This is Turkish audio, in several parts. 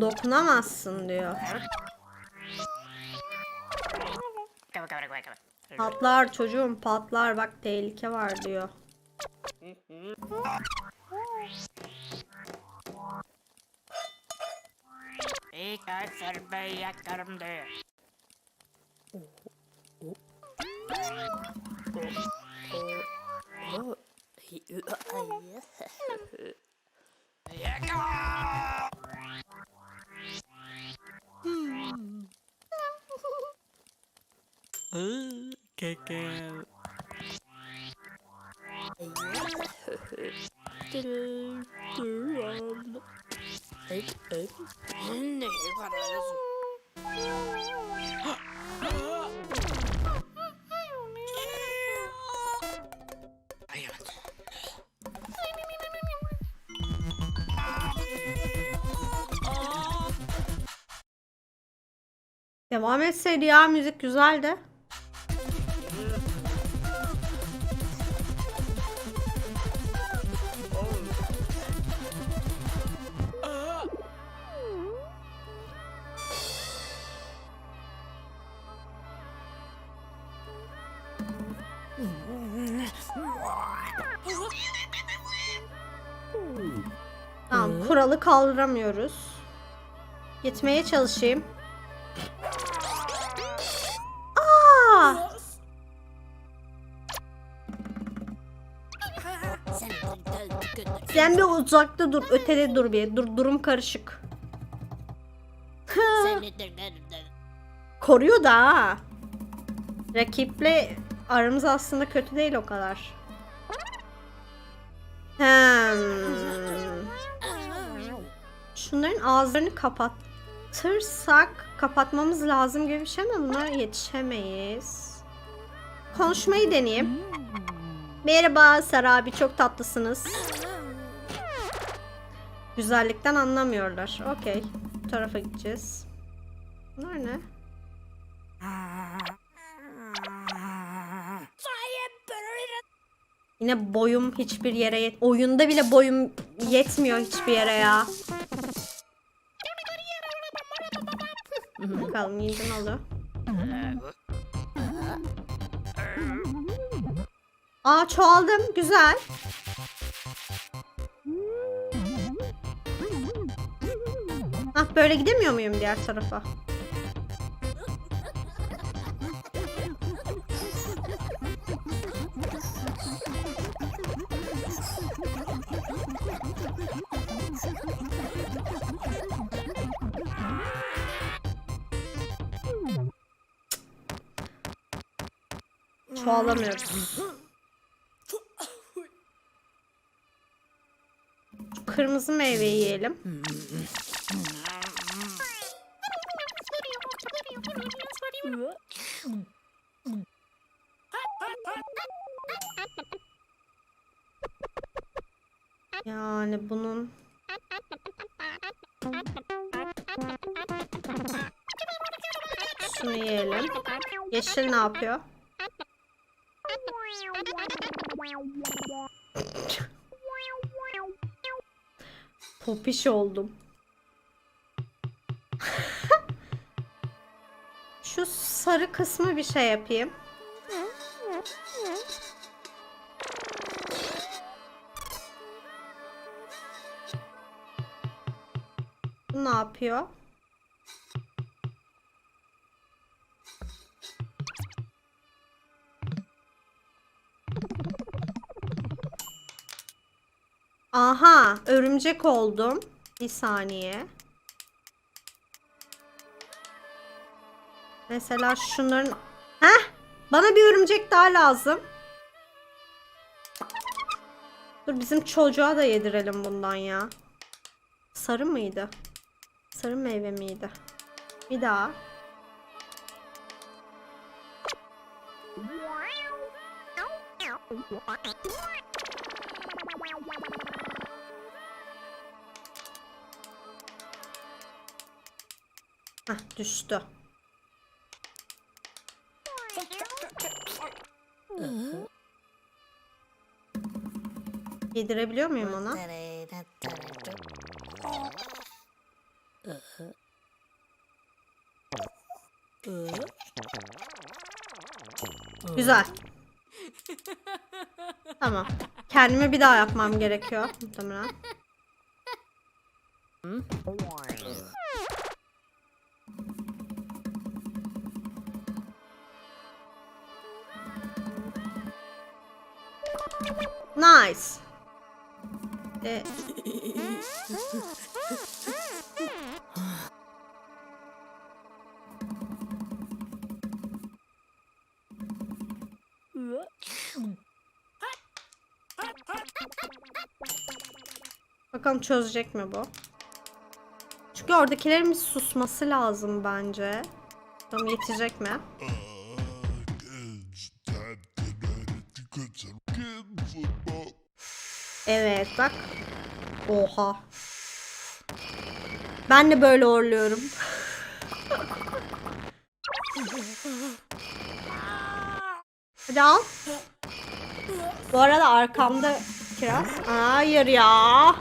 Dokunamazsın diyor. Patlar çocuğum patlar bak tehlike var diyor. İyi serbeyi yakarım diyor. Okay. Duran. Eight, eight. Nee, wat is het? Devam etseydi ya müzik güzeldi. Tamam kuralı kaldıramıyoruz. Gitmeye çalışayım. Sen bir uzakta dur, ötede dur bir. Dur, durum karışık. Koruyor da ha. Rakiple aramız aslında kötü değil o kadar. Hmm. Şunların ağızlarını kapatırsak kapatmamız lazım gibi bir şey ama buna yetişemeyiz. Konuşmayı deneyeyim. Merhaba Sara abi çok tatlısınız. Güzellikten anlamıyorlar. Okey. Bu tarafa gideceğiz. Bunlar ne? Yine boyum hiçbir yere yet... Oyunda bile boyum yetmiyor hiçbir yere ya. Bakalım ne oluyor? Aa çoğaldım. Güzel. Böyle gidemiyor muyum diğer tarafa? Çoğalamıyoruz. Kırmızı meyveyi yiyelim. Yani bunun şunu yiyelim. Yeşil ne yapıyor? Popiş oldum. Şu sarı kısmı bir şey yapayım. Bu ne yapıyor? Aha, örümcek oldum. Bir saniye. Mesela şunların... Heh, bana bir örümcek daha lazım. Dur bizim çocuğa da yedirelim bundan ya. Sarı mıydı? Sarı meyve miydi? Bir daha. Heh, düştü. Yedirebiliyor muyum ona? Güzel. Tamam. Kendime bir daha yapmam gerekiyor muhtemelen. Nice. E, bakalım çözecek mi bu? Çünkü oradakilerin bir susması lazım bence. Bakalım yetecek mi? Evet bak. Oha. Ben de böyle orluyorum. Hadi al. Bu arada arkamda kiraz. Hayır ya.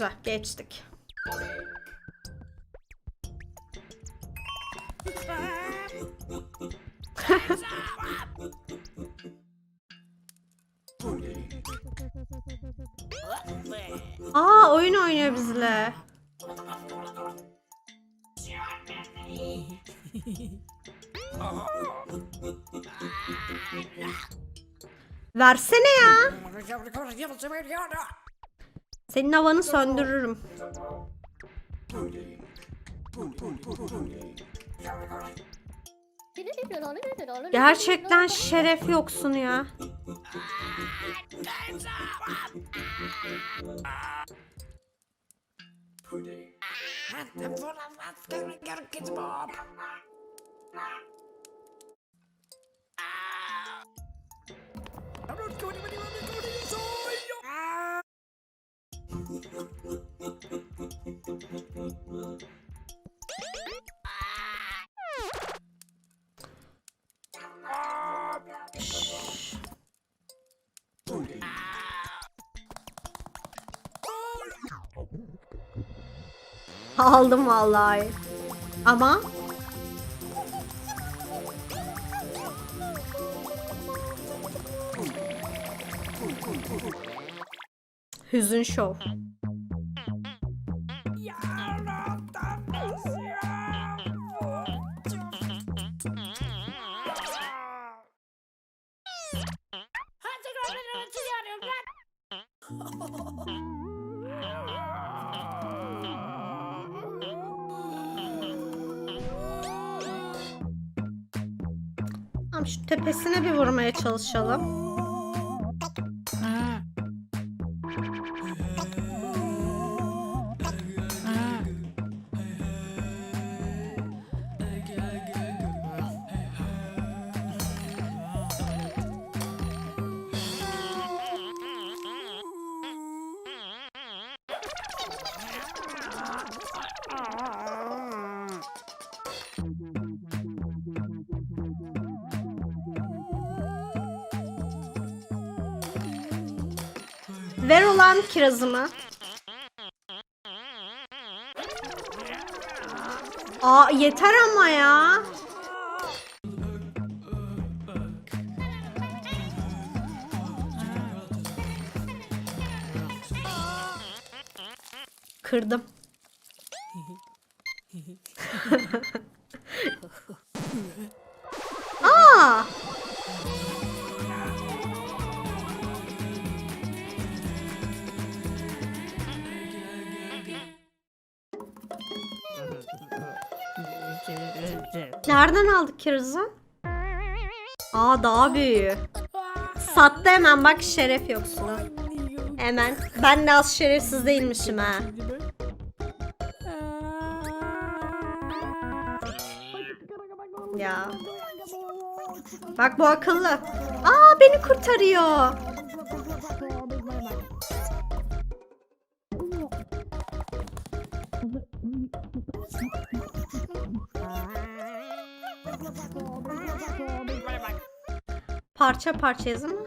Güzel geçtik. Aa oyun oynuyor bizle. Versene ya. Senin havanı söndürürüm. Gerçekten şeref yoksun ya. Aldım vallahi. Ama Hüzün şov. Tamam tepesine bir vurmaya çalışalım. Ver olan kirazımı. Aa yeter ama ya. Kırdım. Nereden aldık kirazı? Aa daha büyüğü. Sattı hemen bak şeref yoksunu. Hemen. Ben de az şerefsiz değilmişim ha. Ya. Bak bu akıllı. Aa beni kurtarıyor. Parça parça yazın mı?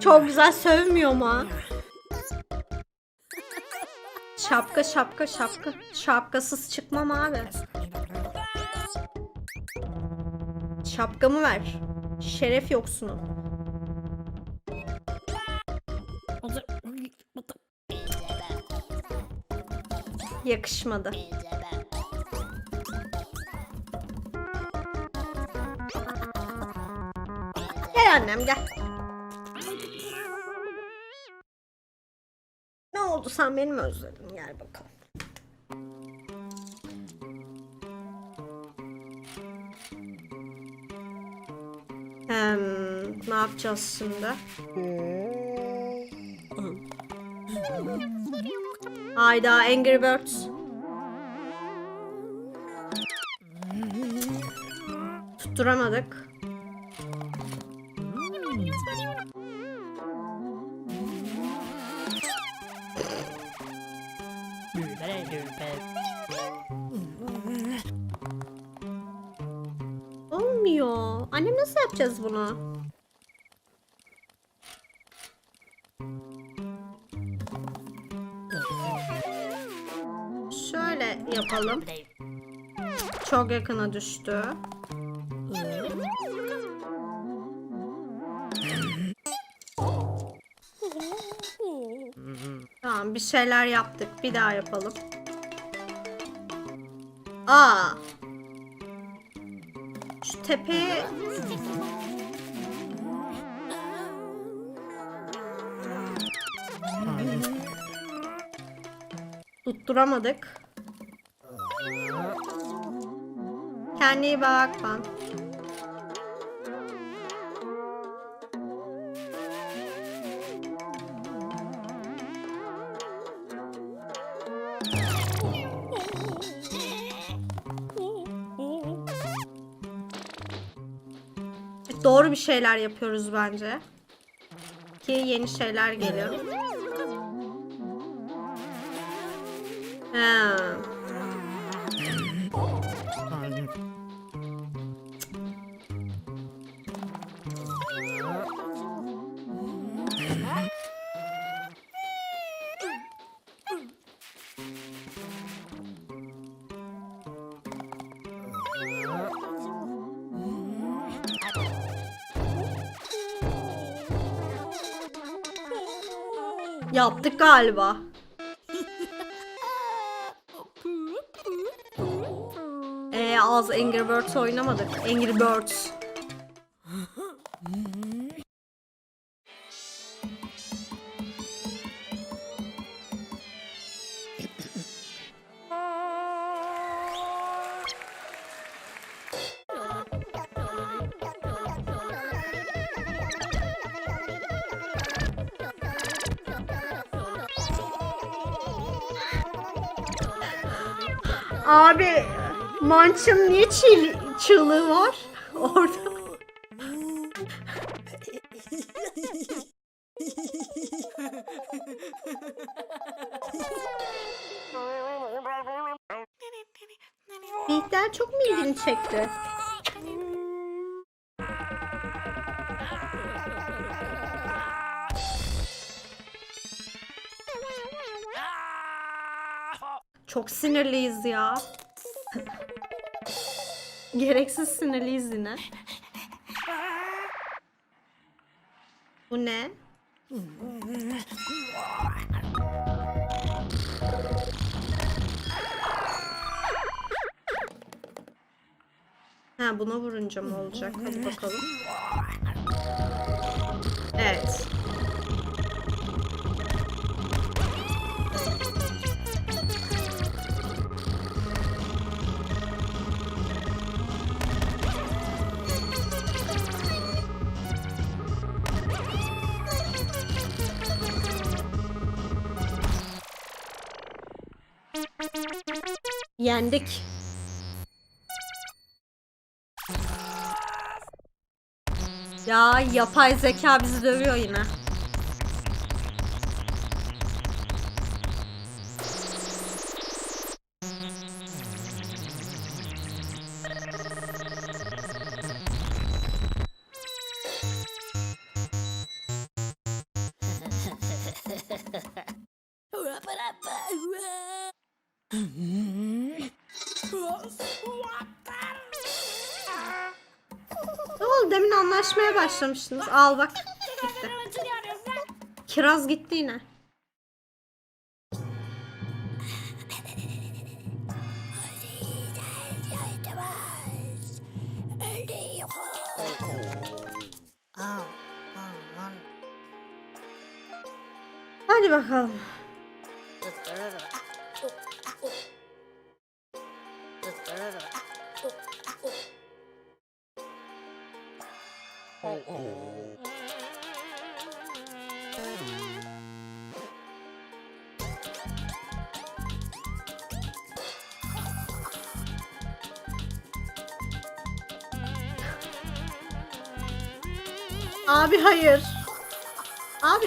Çok güzel sövmüyor mu? Şapka şapka şapka. Şapkasız çıkmam abi. Şapkamı ver. Şeref yoksunu. Yakışmadı. Annem gel. Ne oldu sen beni mi özledin? Gel bakalım. Hmm, ne yapacağız şimdi? Hayda Angry Birds. Tutturamadık. Olmuyor. Annem nasıl yapacağız bunu? Şöyle yapalım. Çok yakına düştü. Tamam bir şeyler yaptık. Bir daha yapalım. Aa. Şu tepeye tutturamadık. Kendine iyi bak ben. Doğru bir şeyler yapıyoruz bence. Ki yeni şeyler geliyor. Yaptık galiba. Ee, az Angry Birds oynamadık. Angry Birds. Manç'ın niye çiğ, çığlığı var orada? Bihter çok mu ilgini çekti? Çok sinirliyiz ya. Gereksiz sinirliyiz yine. Bu ne? Ha buna vurunca mı olacak? Hadi bakalım. Evet. Yendik. Ya yapay zeka bizi dövüyor yine. Başlamıştınız. Al bak. Gitti. Kiraz gitti yine. Hadi bakalım.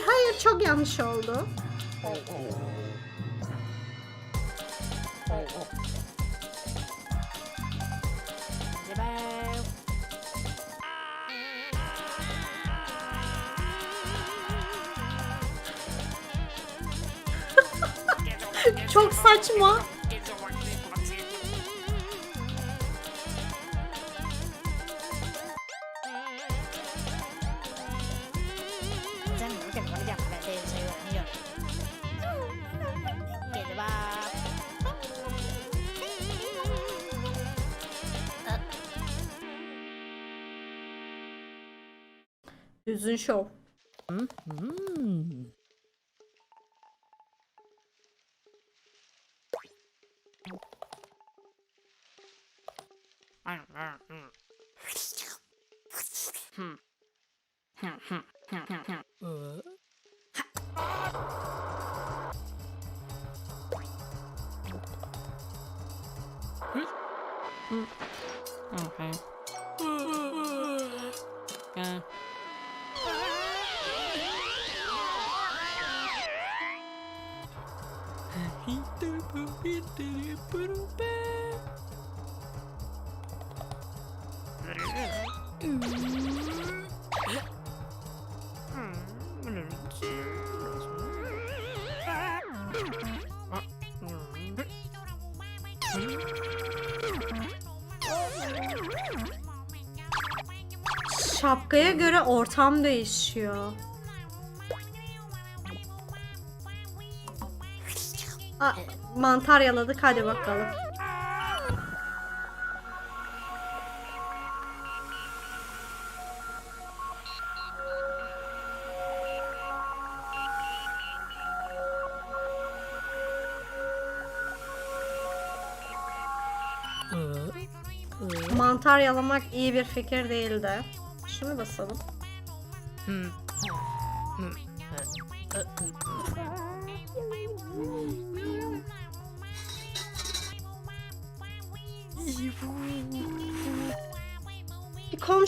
Hayır çok yanlış oldu. Çok saçma. uzun şov. Hı hı. Okay. Uh. Şapkaya göre ortam değişiyor. Mantar yaladık hadi bakalım. Mantar yalamak iyi bir fikir değildi. Şunu basalım. Bir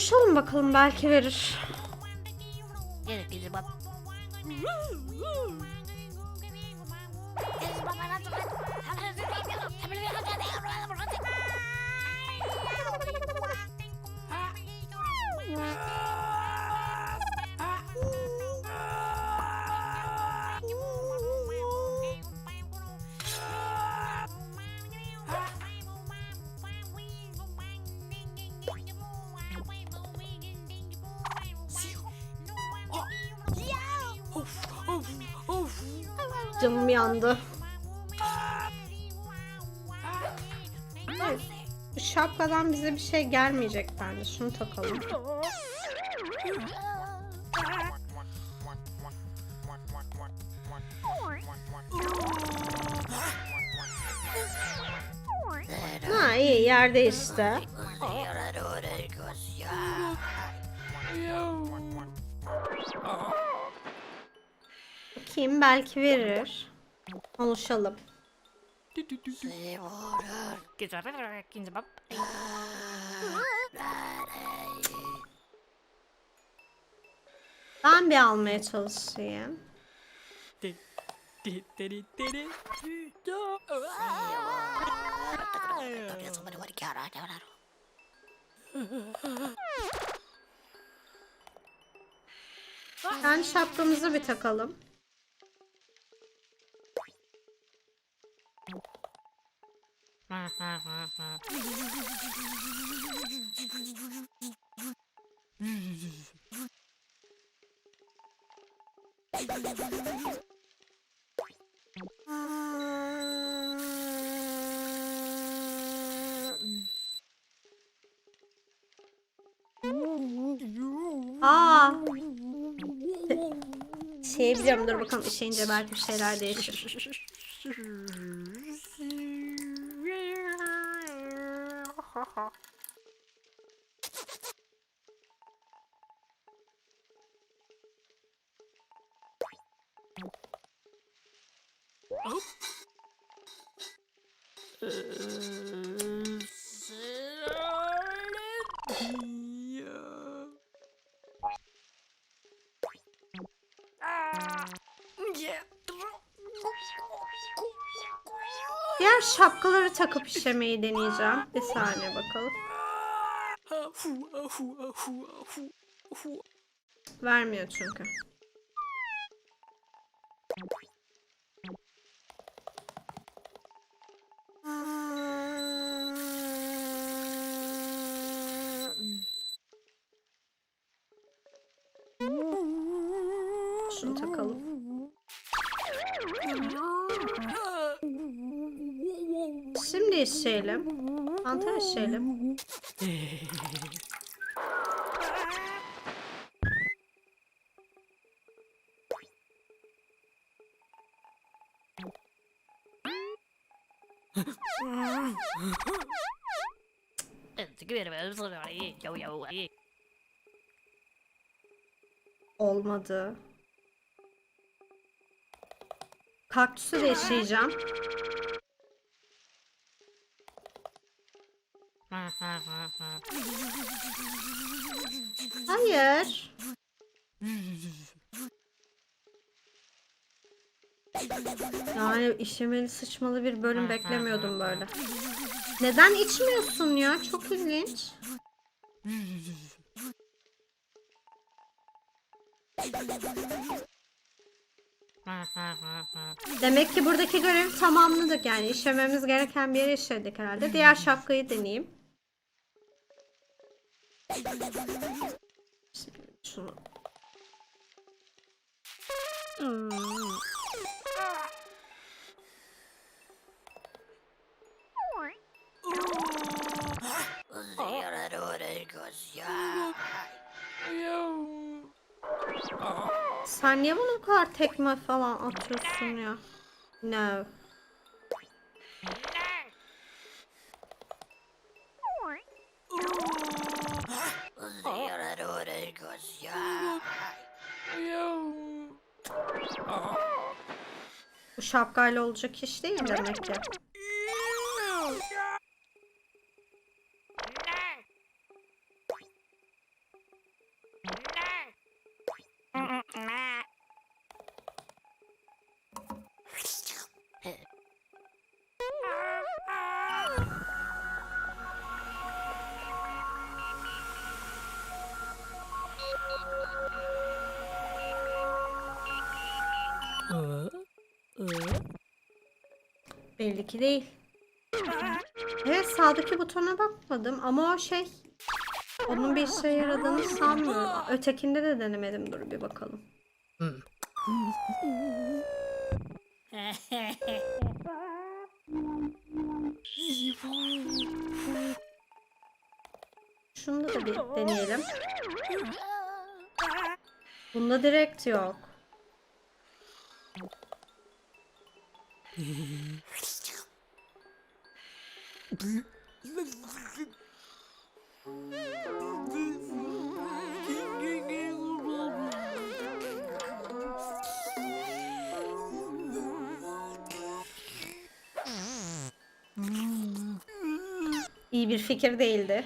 konuşalım bakalım belki verir. Canım yandı. Bu şapkadan bize bir şey gelmeyecek bence. Şunu takalım. Ha iyi yerde işte. Bakayım belki verir. Konuşalım. Ben bir almaya çalışayım. Yani şapkamızı bir takalım. Aa. Şey biliyorum dur bakalım işince belki bir şeyler değişir. Diğer şapkaları takıp işemeyi deneyeceğim. Bir saniye bakalım. Vermiyor çünkü. Şunu takalım. İşeyelim. Mantar işeyelim. Olmadı. Kaktüsü de işleyeceğim. Hayır. Yani işemeli sıçmalı bir bölüm beklemiyordum böyle. Neden içmiyorsun ya? Çok ilginç. Demek ki buradaki görevi tamamladık yani işlememiz gereken bir yere işledik herhalde. Diğer şapkayı deneyeyim. Şunu. Sen niye bana bu kadar tekme falan atıyorsun ya? No. Bu şapkayla olacak iş değil demek ki. Belli ki değil. Evet sağdaki butona bakmadım ama o şey onun bir işe yaradığını sanmıyorum. Ötekinde de denemedim dur bir bakalım. Şunu da bir deneyelim. Bunda direkt yok. İyi bir fikir değildi.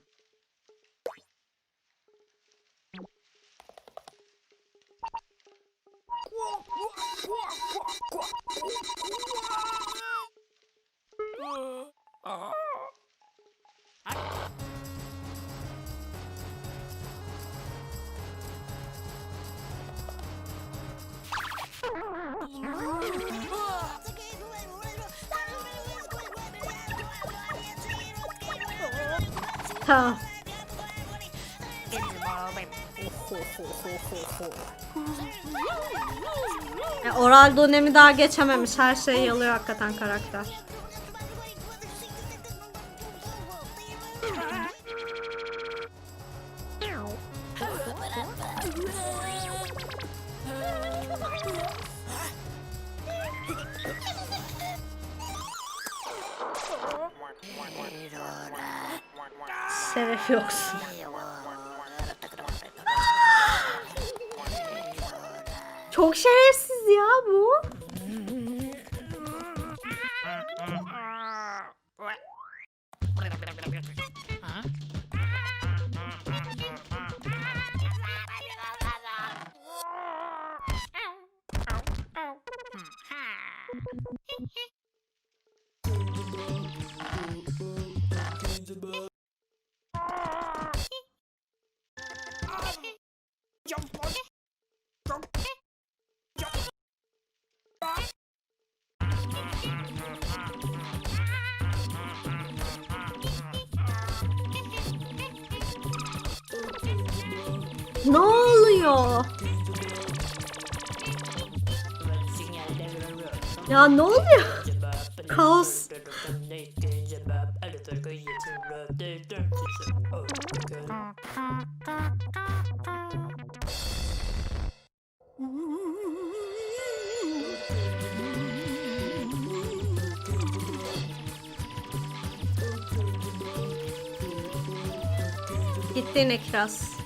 E, oral dönemi daha geçememiş. Her şey yalıyor hakikaten karakter. Şeref yoksun. Çok şerefsiz ya bu. Ne oluyor? Ya ne oluyor? Kaos. Gitti Nekras.